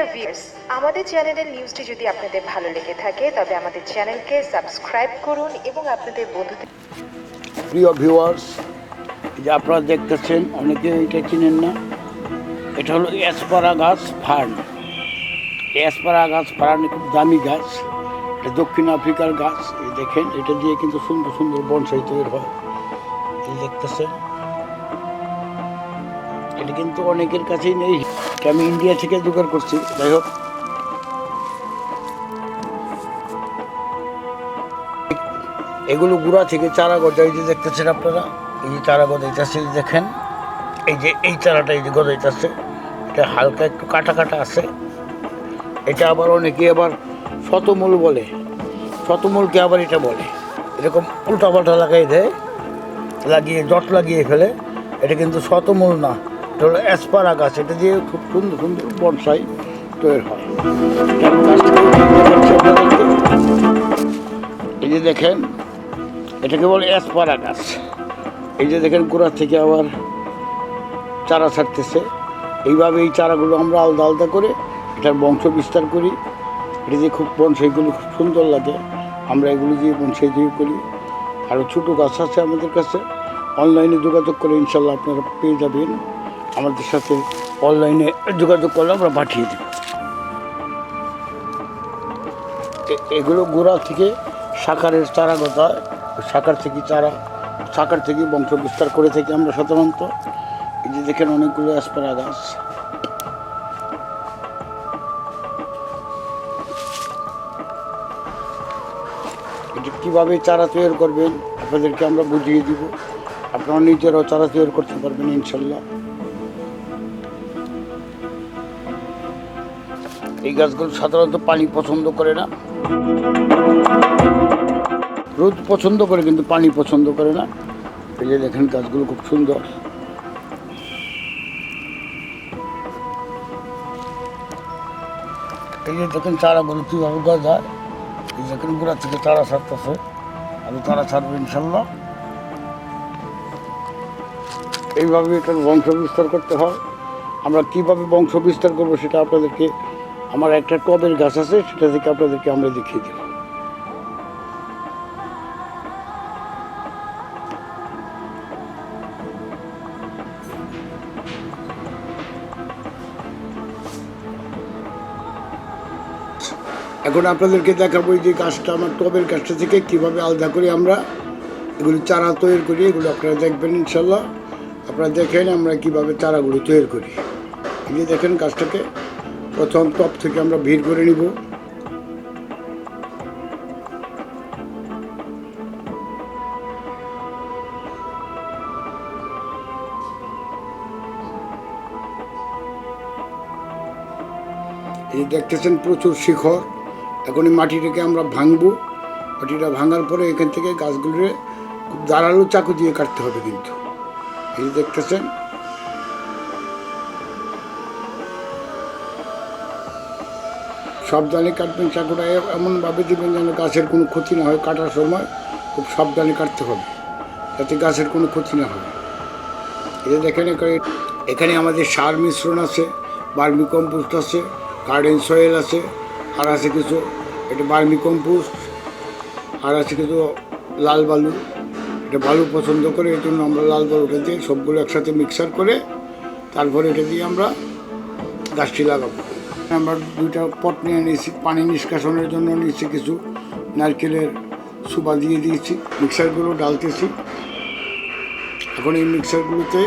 Dear viewers আমাদের চ্যানেলের নিউজটি যদি আপনাদের ভালো লেগে থাকে, তবে আমাদের চ্যানেলকে সাবস্ক্রাইব করুন এবং আপনাদের বন্ধুদের প্রিয় ভিউয়ার্স যে আপনারা দেখতেছেন, অনেকে এটা চিনেন না। এটা হলো অ্যাসপারাগাস ফার্ন। অ্যাসপারাগাস ফার্ন খুব দামি গাছ। এটা দক্ষিণ আফ্রিকার গাছ। দেখেন, এটা দিয়ে কিন্তু সুন্দর সুন্দর বনসাই তৈরি হয়। দেখতেছেন। এটা কিন্তু অনেকের কাছেই নেই। আমি ইন্ডিয়া থেকে জোগাড় করছি। যাই হোক। এগুলো গুড়া থেকে চারা গজা এই যে দেখতেছেন আপনারা? এই যে চারা গজাইতেছে দেখেন। এই যে, এই চারাটা, এই যে গজাইতেছে এটা হালকা একটু কাটা কাটা আছে। এটা আবার অনেকে আবার শতমূল বলে। শতমূলকে আবার এটা বলে। এরকম উল্টা পাল্টা লাগাই দেয়। লাগিয়ে, জট লাগিয়ে ফেলে। এটা কিন্তু শতমূল না। এটা হলো অ্যাসপারা গাছ এটা দিয়ে খুব সুন্দর সুন্দর বনসাই তৈরি হয়। এই যে দেখেন এটাকে বলে অ্যাসপারা গাছ এই যে দেখেন, গোড়া থেকে আবার চারা ছাড়তেছে। এইভাবে এই চারাগুলো আমরা আলাদা আলাদা করে এটার বংশ বিস্তার করি। এটা দিয়ে খুব বনসাইগুলো খুব সুন্দর লাগে। আমরা এগুলো দিয়ে বনসাই দিয়ে করি। আরও ছোটো গাছ আছে আমাদের কাছে। অনলাইনে যোগাযোগ করে ইনশাল্লাহ আপনারা পেয়ে যাবেন। আমাদের সাথে অনলাইনে যোগাযোগ করলে আমরা পাঠিয়ে দেব। এগুলো গোড়া থেকে সাকারের চারা ওই সাকার থেকে চারা সাকার থেকে বংশ বিস্তার করে থাকি আমরা সাধারণত। এই যে দেখেন অনেকগুলো অ্যাসপারা গাছ। কীভাবে চারা তৈরি করবেন, আপনাদেরকে আমরা বুঝিয়ে দিব। আপনারা নিজেরাও চারা তৈরি করতে পারবেন, ইনশাল্লাহ। এই গাছগুলো সাধারণত পানি পছন্দ করে না। রোদ পছন্দ করে কিন্তু পানি পছন্দ করে না। এই যে দেখেন গাছগুলো খুব সুন্দর। এই যে দেখেন চারাগুলো কীভাবে গাছ হয় এই দেখেন গোড়া থেকে চারা ছাড়তেছে। আমি চারা ছাড়বো ইনশাল্লাহ এইভাবে এটার বংশ বিস্তার করতে হয়। আমরা কীভাবে বংশ বিস্তার করব সেটা আপনাদেরকে আমার একটা টবের গাছ আছে, সেটা থেকে আপনাদেরকে আমরা দেখিয়ে দেবো। এখন আপনাদেরকে দেখাবো যে গাছটা, আমার টবের গাছটা থেকে কীভাবে আলাদা করি আমরা। এগুলি চারা তৈরি করি, এগুলো আপনারা দেখবেন ইনশাল্লাহ। আপনারা দেখেন আমরা কীভাবে চারাগুলো তৈরি করি। এই যে দেখেন গাছটাকে। প্রথম টপ থেকে আমরা ভিড় করে নিব। এই দেখতেছেন প্রচুর শিখর। এখন এই মাটিটাকে আমরা ভাঙবো। মাটিটা ভাঙার পরে এখান থেকে গাছগুলোরে খুব দাঁড়াল চাকু দিয়ে কাটতে হবে কিন্তু। এই দেখতেছেন সাবধানে কাটবেন চাকুটা এমনভাবে দেবেন যেন গাছের কোনো ক্ষতি না হয়, কাটার সময় খুব সাবধানে কাটতে হবে, যাতে গাছের কোনো ক্ষতি না হয়। যে দেখেন এখানে আমাদের সার মিশ্রণ আছে, বার্মি কম্পোস্ট আছে, গার্ডেন সয়েল আছে, আর আছে কিছু, এটা বার্মি কম্পোস্ট, আর আছে কিছু লাল বালু। এটা বালু পছন্দ করে, এই জন্য আমরা লাল বালুটা দিয়ে সবগুলো একসাথে মিক্সার করে, তারপরে এটা দিয়ে আমরা গাছটি লাগাবো। আমরা দুইটা পট নিয়ে নিয়েছি, পানি নিষ্কাশনের জন্য নিয়েছি কিছু নারকেলের সুবা দিয়ে দিয়েছি মিক্সারগুলো ডালতেছি। এখন এই মিক্সারগুলোতে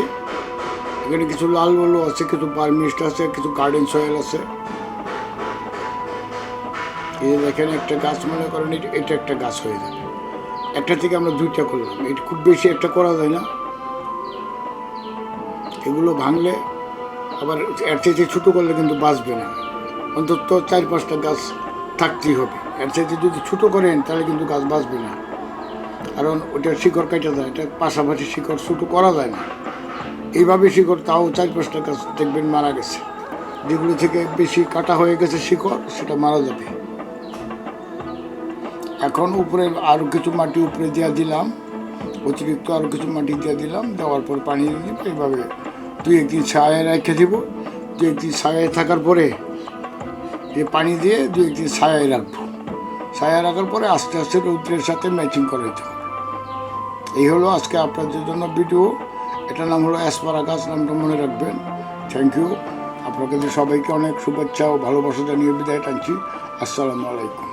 এখানে কিছু লাল বালু আছে, কিছু পারমিস্ট আছে, কিছু গার্ডেন সয়েল আছে। এই দেখেন একটা গাছ, মনে করেন এটা- একটা গাছ হয়ে যাবে। একটা থেকে আমরা দুইটা করলাম। এটা খুব বেশি একটা করা যায় না। এগুলো ভাঙলে আবার এর চাইতে ছোটো করলে কিন্তু বাঁচবে না। অন্তত চার পাঁচটা গাছ থাকতেই হবে। এর চাইতে যদি ছোটো করেন, তাহলে কিন্তু গাছ বাঁচবে না। কারণ ওটার শিকড় কাটা যায় এটা পাশাপাশি শিকড় ছোটো করা যায় না। এইভাবে শিকড়, তাও চার পাঁচটা গাছ দেখবেন মারা গেছে। যেগুলো থেকে বেশি কাটা হয়ে গেছে শিকড়, সেটা মারা যাবে। এখন উপরে আরও কিছু মাটি উপরে দেওয়া দিলাম। অতিরিক্ত আরও কিছু মাটি দিয়ে দিলাম, দেওয়ার পর পানি দিয়ে দিব। এইভাবে দুই একদিন ছায়ায় রেখে দিব। দুই একদিন ছায়ায় থাকার পরে দিয়ে পানি দিয়ে দু একদিন ছায়ায় রাখব ছায়া রাখার পরে আস্তে আস্তে রৌদ্রের সাথে ম্যাচিং করে হবে এই হলো আজকে আপনাদের জন্য ভিডিও এটার নাম হলো অ্যাসপারা গাছ নামটা মনে রাখবেন। থ্যাংক ইউ আপনাদের সবাইকে অনেক শুভেচ্ছা ও ভালোবাসা জানিয়ে বিদায় টানছি। আসসালামু আলাইকুম।